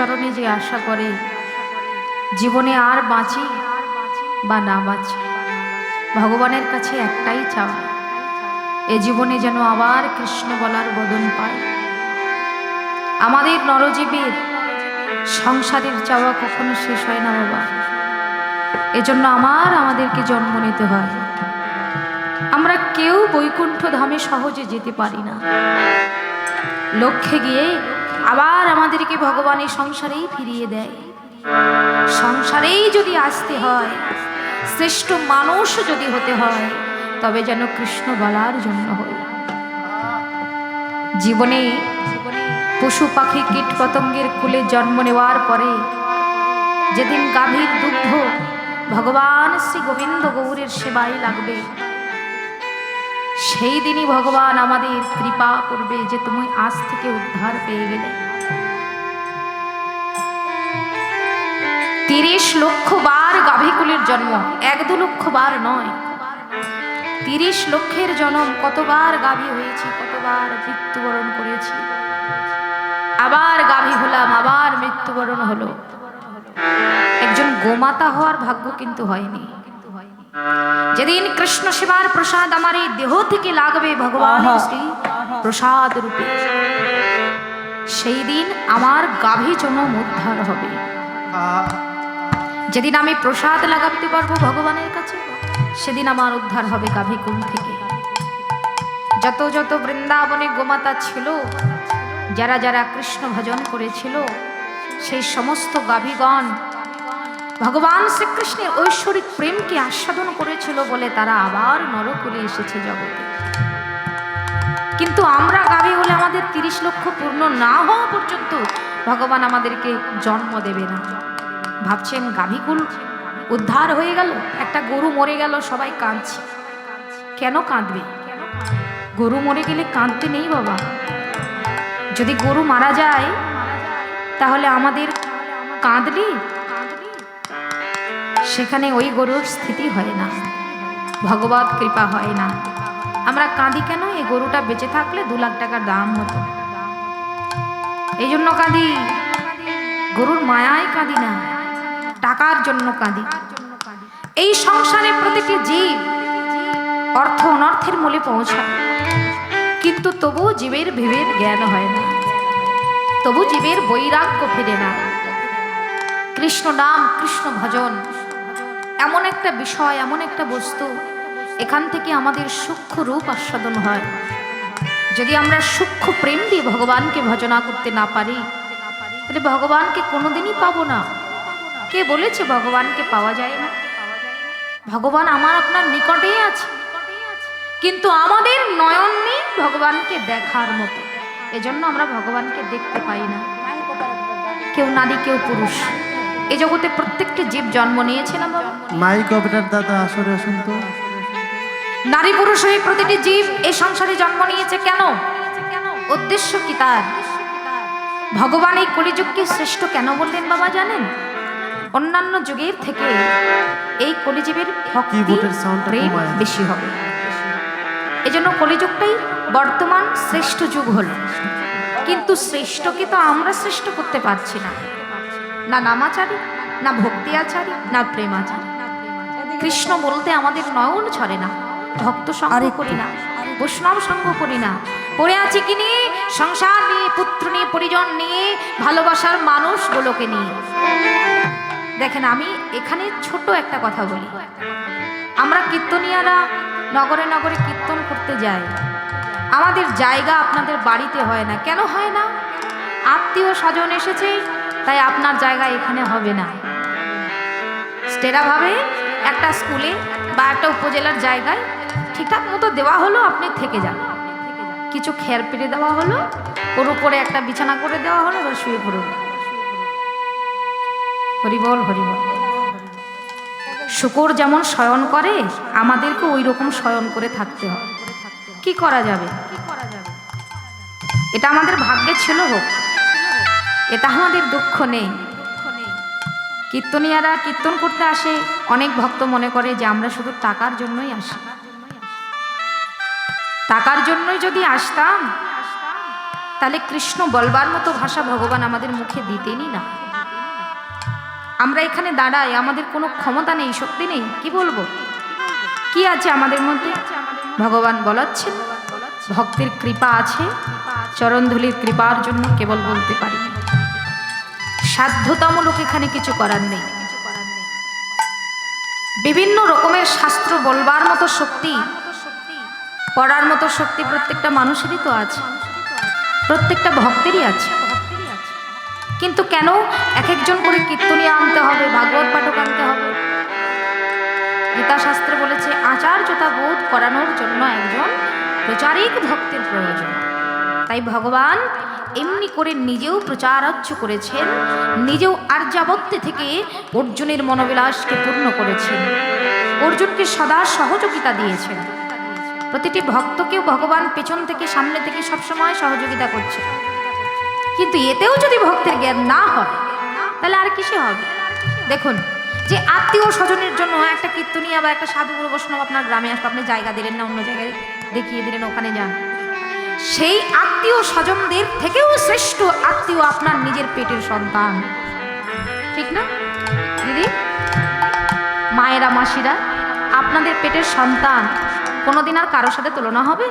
চরণে যে আশা করে, জীবনে আর বাঁচি বা না বাঁচি। ভগবানের কাছে একটাই চাওয়া, এ জীবনে যেন আবার কৃষ্ণ বলার বদন পায়। আমাদের নরজীবীর সংসারের চাওয়া কখনো শেষ হয় না বাবা। এজন্য আমার আমাদেরকে জন্ম নিতে হয়। আমরা কেউ বৈকুণ্ঠ ধামে সহজে যেতে পারি না। লক্ষ্যে গিয়ে আবার আমাদেরকে ভগবানের সংসারেই ফিরিয়ে দেয়। সংসারেই যদি আসতে হয়, শ্রেষ্ঠ মানুষ যদি হতে হয়, তবে যেন কৃষ্ণ বলার জন্য হয়। জীবনে পশু পাখি কীট পতঙ্গের কুলে জন্ম নেওয়ার পরে যেদিন গাভীর দুগ্ধ ভগবান শ্রী গোবিন্দ গৌরের সেবায় লাগবে সেই দিনই ভগবান আমাদের কৃপা করবে যে তুমি আজ থেকে উদ্ধার পেয়ে গেলে। তিরিশ লক্ষ বার গাভীকুলের জন্ম, এক দু লক্ষ বার নয়। তিরিশ লক্ষের জন্ম, কতবার গাভী হয়েছি, কতবার মৃত্যুবরণ করেছি। আবার গাভী হলাম, আবার মৃত্যুবরণ হলো। একজন গোমাতা হওয়ার ভাগ্য কিন্তু হয়নি। যেদিন কৃষ্ণ সেবার প্রসাদ আমার এই দেহ থেকে লাগবে ভগবান শ্রী প্রসাদ রূপে সেই দিন আমার গাভী জনম উদ্ধার হবে যেদিন আমি প্রসাদ লাগাতে পারব ভগবানের কাছে সেদিন আমার উদ্ধার হবে গাভী কুল থেকে যত যত বৃন্দাবনে গোমাতা ছিল যারা যারা কৃষ্ণ ভজন করেছিল সেই সমস্ত গাভীগণ ভগবান শ্রীকৃষ্ণের ঐশ্বরিক প্রেমকে আস্বাদন করেছিল বলে তারা আবার নরকুলে এসেছে জগতে। কিন্তু আমরা গাভী হলে আমাদের তিরিশ লক্ষ পূর্ণ না হওয়া পর্যন্ত ভগবান আমাদেরকে জন্ম দেবে না। ভাবছেন গাভীকুল উদ্ধার হয়ে গেল, একটা গরু মরে গেল, সবাই কাঁদছে। কেন কাঁদবে? গরু মরে গেলে কাঁদতে নেই বাবা। যদি গরু মারা যায়, তাহলে আমাদের কাঁদলি সেখানে ওই গরুর স্থিতি হয় না। ভগবত কৃপা হয় না। আমরা কাঁদি কেন? এই গরুটা বেঁচে থাকলে দু লাখ টাকার দাম হতো। এই জন্য কাঁদি। গরুর মায়ায় কাঁদি না। টাকার জন্য কাঁদি। এই সংসারে প্রতিটি জীব অর্থ অনর্থের মূলে পৌঁছায়। কিন্তু তবু জীবের ভেবের জ্ঞান হয় না। তবু জীবের বৈরাগ্য ফিরে না। কৃষ্ণ নাম কৃষ্ণ ভজন। এমন একটা বিষয়, এমন একটা বস্তু, এখান থেকে আমাদের সূক্ষ্ম রূপ আস্বাদন হয়। যদি আমরা সূক্ষ্ম প্রেম দিয়ে ভগবানকে ভজনা করতে না পারি, তাহলে ভগবানকে কোনোদিনই পাবো না। কে বলেছে ভগবানকে পাওয়া যায় না? ভগবান আমার আপনার নিকটেই আছে। কিন্তু আমাদের নয়ন নেই ভগবানকে দেখার মতো। এজন্য আমরা ভগবানকে দেখতে পাই না। কেউ নারী, কেউ পুরুষ। এ জগতে প্রত্যেকটি জীব জন্ম নিয়েছে না বাবা? মাইক অপারেটর দাদা আসরে আসুন তো। নারী পুরুষ হয়ে প্রতিটি জীব এই সংসারে জন্ম নিয়েছে কেন? উদ্দেশ্য কি তার? ভগবান এই কলিযুগকে শ্রেষ্ঠ কেন বললেন বাবা জানেন? অন্যান্য যুগের থেকে এই কলিজীবের ভক্তি প্রেম বেশি হবে। এজন্য কলিযুগটাই বর্তমান শ্রেষ্ঠ যুগ হলো। কিন্তু শ্রেষ্ঠকে তো আমরা শ্রেষ্ঠ করতে পারছি না। না নামাচারী না ভক্তি আচারী না প্রেমাচারী। কৃষ্ণ বলতে আমাদের নয়ন ছড়ে না ভক্ত সঙ্গ করি না বৈষ্ণব সঙ্গ করি না। পড়ে আছি কি নিয়ে? সংসার নিয়ে পুত্র নিয়ে পরিজন নিয়ে ভালোবাসার মানুষগুলোকে নিয়ে। দেখেন আমি এখানে ছোট একটা কথা বলি। আমরা কীর্তনিয়ারা নগরে নগরে কীর্তন করতে যাই। আমাদের জায়গা আপনাদের বাড়িতে হয় না। কেন হয় না? আত্মীয় স্বজন এসেছে তাই আপনার জায়গা এখানে হবে না। স্টেরাভাবে একটা স্কুলে বা একটা উপজেলার জায়গায় ঠিকঠাক মতো দেওয়া হলো, আপনি থেকে যান। কিছু খের পেরে দেওয়া হলো, ওর উপরে একটা বিছানা করে দেওয়া হলো, এবার শুয়ে পড়ুন। হরিবল হরিবল শুকর যেমন শয়ন করে, আমাদেরকে ওই রকম শয়ন করে থাকতে হয়। কি করা যাবে? এটা আমাদের ভাগ্যে ছিল হোক। এটা আমাদের দুঃখ নেই। কীর্তনিয়ারা কীর্তন করতে আসে, অনেক ভক্ত মনে করে যে আমরা শুধু টাকার জন্যই আসি। টাকার জন্যই যদি আসতাম, তাহলে কৃষ্ণ বলবার মতো ভাষা ভগবান আমাদের মুখে দিতেনই না। আমরা এখানে দাঁড়াই, আমাদের কোনো ক্ষমতা নেই, শক্তি নেই, কি বলব? কি আছে আমাদের মধ্যে? ভগবান বলাচ্ছেন, ভক্তের কৃপা আছে, চরণধুলির কৃপার জন্য কেবল বলতে পারি। সাধ্যতামূলক এখানে কিছু করার নেই। বিভিন্ন রকমের শাস্ত্র বলবার মতো শক্তি, পড়ার মতো শক্তি প্রত্যেকটা মানুষেরই তো আছে। প্রত্যেকটা ভক্তেরই আছে। কিন্তু কেন এক একজন করে কীর্তনিয়া আনতে হবে, ভাগবত পাঠক আনতে হবে? গীতা শাস্ত্রে বলেছে, আচার্যতা বোধ করানোর জন্য একজন প্রচারিক ভক্তের প্রয়োজন। তাই ভগবান এমনি করে নিজেও প্রচারাচ্য করেছেন, নিজেও আর্যাবত্যে থেকে অর্জুনের মনোবিলাসকে পূর্ণ করেছেন। অর্জুনকে সদা সহযোগিতা দিয়েছেন। প্রতিটি ভক্তকেও ভগবান পেছন থেকে, সামনে থেকে সবসময় সহযোগিতা করছে কিন্তু এতেও যদি ভক্তের জ্ঞান না হয়, তাহলে আর কিসে হবে? দেখুন, যে আত্মীয় স্বজনের জন্য একটা কীর্তনিয়া বা একটা সাধু বৈষ্ণব আপনার গ্রামে আসবে, আপনি জায়গা দিলেন না, অন্য জায়গায় দেখিয়ে দিলেন, ওখানে যান। সেই আত্মীয় স্বজনদের থেকেও শ্রেষ্ঠ আত্মীয় আপনার নিজের পেটের সন্তান। ঠিক না? দিদি? মায়েরা, মাসিরা, আপনাদের পেটের সন্তান, কোনোদিন আর কারোর সাথে তুলনা হবে?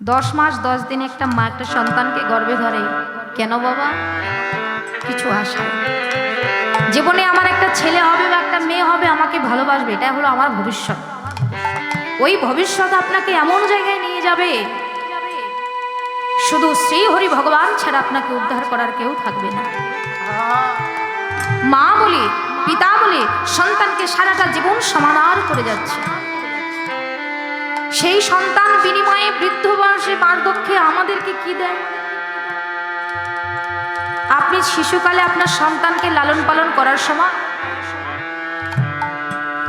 দশ মাস, দশ দিন একটা মা একটা সন্তানকে গর্বে ধরে, কেন বাবা? কিছু আশা জীবনে আমার একটা ছেলে হবে বা একটা মেয়ে হবে, আমাকে ভালোবাসবে এটা হলো আমার ভবিষ্যৎ। ওই ভবিষ্যৎ আপনাকে এমন জায়গায় নিয়ে যাবে। শুধু শ্রী হরি ভগবান ছাড়া আপনাকে উদ্ধার করার কেউ থাকবে না। মা বলে, পিতা বলে, সন্তানকে সারাটা জীবন সমানার করে যাচ্ছে। সেই সন্তান বিনিময়ে বৃদ্ধ বয়সে বার্ধক্যে আমাদেরকে কি দেয়? আপনি শিশুকালে আপনার সন্তানকে লালন পালন করার সময়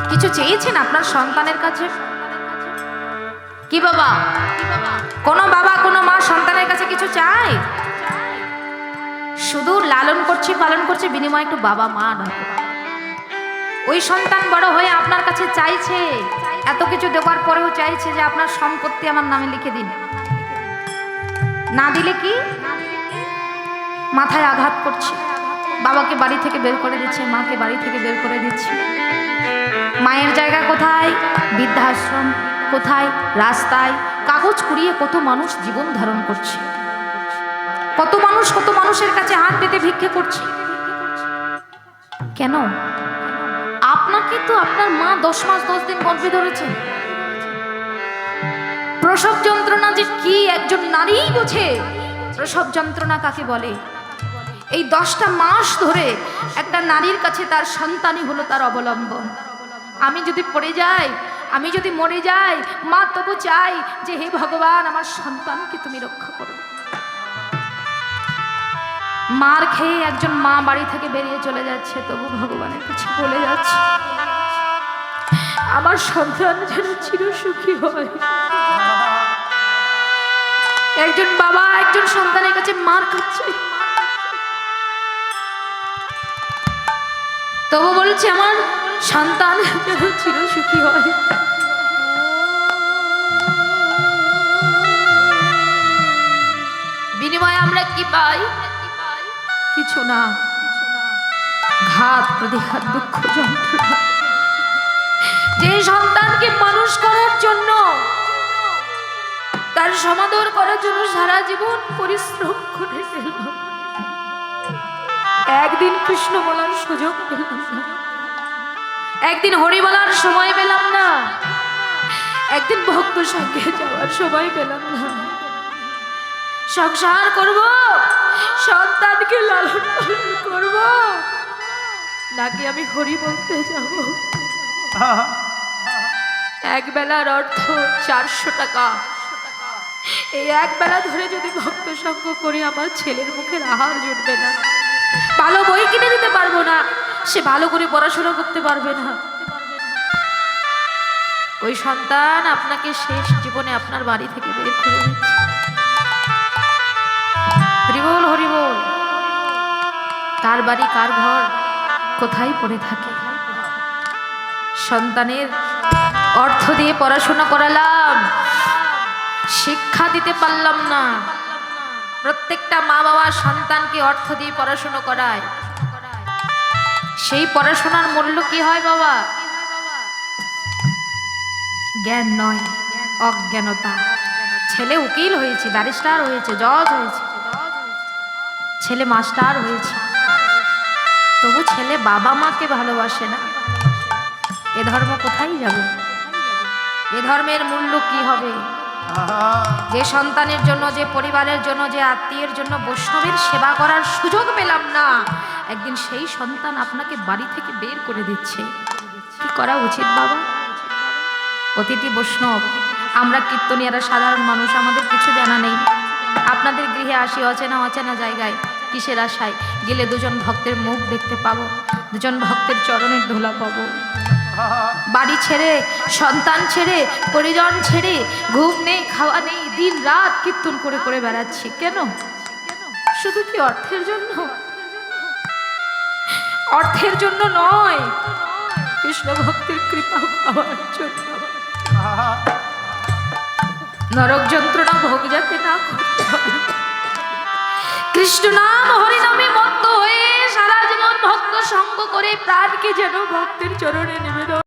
কিছু চেয়েছেন আপনার সন্তানের কাছে? কি বাবা? কোনো বাবা, কোনো মা সন্তানের কাছে কিছু চায়? শুধু লালন করছি, পালন করছি, বিনিময়ে একটু বাবা মা ডাকো ওই সন্তান বড় হয়ে আপনার কাছে চাইছে, এত কিছু দেওয়ার পরেও চাইছে যে আপনার সম্পত্তি আমার নামে লিখে দিন। না দিলে কি? মাথায় আঘাত করছে। বাবাকে বাড়ি থেকে বের করে দিচ্ছে, মাকে বাড়ি থেকে বের করে দিচ্ছে। মায়ের জায়গা কোথায়? বৃদ্ধাশ্রম। কোথায়, রাস্তায়, কাগজ কুড়িয়ে কত মানুষ জীবন ধারণ করছে। কত মানুষ, কত মানুষের কাছে হাত পেতে ভিক্ষে করছে। কেন? আপনাকে তো আপনার মা দশ মাস, দশ দিন গর্ভে ধরেছে প্রসব যন্ত্রণা যে কি একজন নারীই বোঝে। প্রসব যন্ত্রণা কাকে বলে? এই দশটা মাস ধরে একটা নারীর কাছে তার সন্তানই হলো তার অবলম্বন। আমি যদি পড়ে যাই আমি যদি মরে যাই, মা তবু চাই যে হে ভগবান, আমার সন্তানকে তুমি রক্ষা করো। মার খেয়ে একজন মা বাড়ি থেকে বেরিয়ে চলে যাচ্ছে, তবু ভগবানের কাছে বলে যাচ্ছে, আমার সন্তান যেন চির সুখী হয়। একজন বাবা একজন সন্তানের কাছে মার খাচ্ছে। তবু বলছে, আমার সন্তান যেন চির সুখী হয়। বিনিময়ে আমরা কি পাই? কিছু না। ঘাত, প্রতিঘাত, দুঃখ, যন্ত্রণা। যে সন্তানকে মানুষ করার জন্য, তার সমাদর করার জন্য সারা জীবন পরিশ্রম করে একদিন কৃষ্ণ বলার সুযোগ পেলাম একদিন হরি বলার সময় পেলাম না। একদিন ভক্ত সঙ্গে যাওয়ার সময় পেলাম না। সংসার করব, সন্তানকে লালন পালন করব, নাকি আমি হরি বলতে যাব? এক বেলার অর্থ চারশো টাকা। এই এক বেলা ধরে যদি ভক্ত সঙ্গ করি আমার ছেলের মুখের আহার জুটবে না, ভালো বই কিনে দিতে পারব না। সে ভালো করে পড়াশোনা করতে পারবে না। ওই সন্তান আপনাকে শেষ জীবনে আপনার বাড়ি থেকে বের করে দিচ্ছে। হরিবল হরিবল। কার বাড়ি, কার ঘর, কোথায় পড়ে থাকে? সন্তানের অর্থ দিয়ে পড়াশোনা করালাম। শিক্ষা দিতে পারলাম না। প্রত্যেকটা মা বাবা সন্তানকে অর্থ দিয়ে পড়াশুনো করায়। সেই পড়াশোনার মূল্য কি হয় বাবা? জ্ঞান নয়, অজ্ঞানতা। ছেলে উকিল হয়েছে, ব্যারিস্টার হয়েছে, জজ হয়েছে। ছেলে মাস্টার হয়েছে। তবু ছেলে বাবা মাকে ভালোবাসে না। এ ধর্ম কোথায় যাবে? এ ধর্মের মূল্য কি হবে? যে সন্তানের জন্য, যে পরিবারের জন্য, যে আত্মীয়ের জন্য বৈষ্ণবের সেবা করার সুযোগ পেলাম না। একদিন সেই সন্তান আপনাকে বাড়ি থেকে বের করে দিচ্ছে। কি করা উচিত বাবা? অতিথি বৈষ্ণব, আমরা কীর্তনিয়ারা সাধারণ মানুষ, আমাদের কিছু জানা নেই। আপনাদের গৃহে আসি অচেনা অচেনা জায়গায়, কিসের আশায়? গেলে দুজন ভক্তের মুখ দেখতে পাবো, দুজন ভক্তের চরণের ধোলা পাবো। বাড়ি ছেড়ে, সন্তান ছেড়ে, পরিজন ছেড়ে, ঘুম নেই, খাওয়া নেই, দিন রাত কীর্তন করে করে বেড়াচ্ছি। কেন? শুধু কি অর্থের জন্য? অর্থের জন্য নয়। কৃষ্ণ ভক্তের কৃপা পাওয়ার জন্য। নরক যন্ত্রণা ভোগ যাতে না কৃষ্ণ নাম হরিনামে মত্ত হয়ে সারা জীবন ভক্ত সঙ্গ করে প্রাণকে যেন ভক্তের চরণে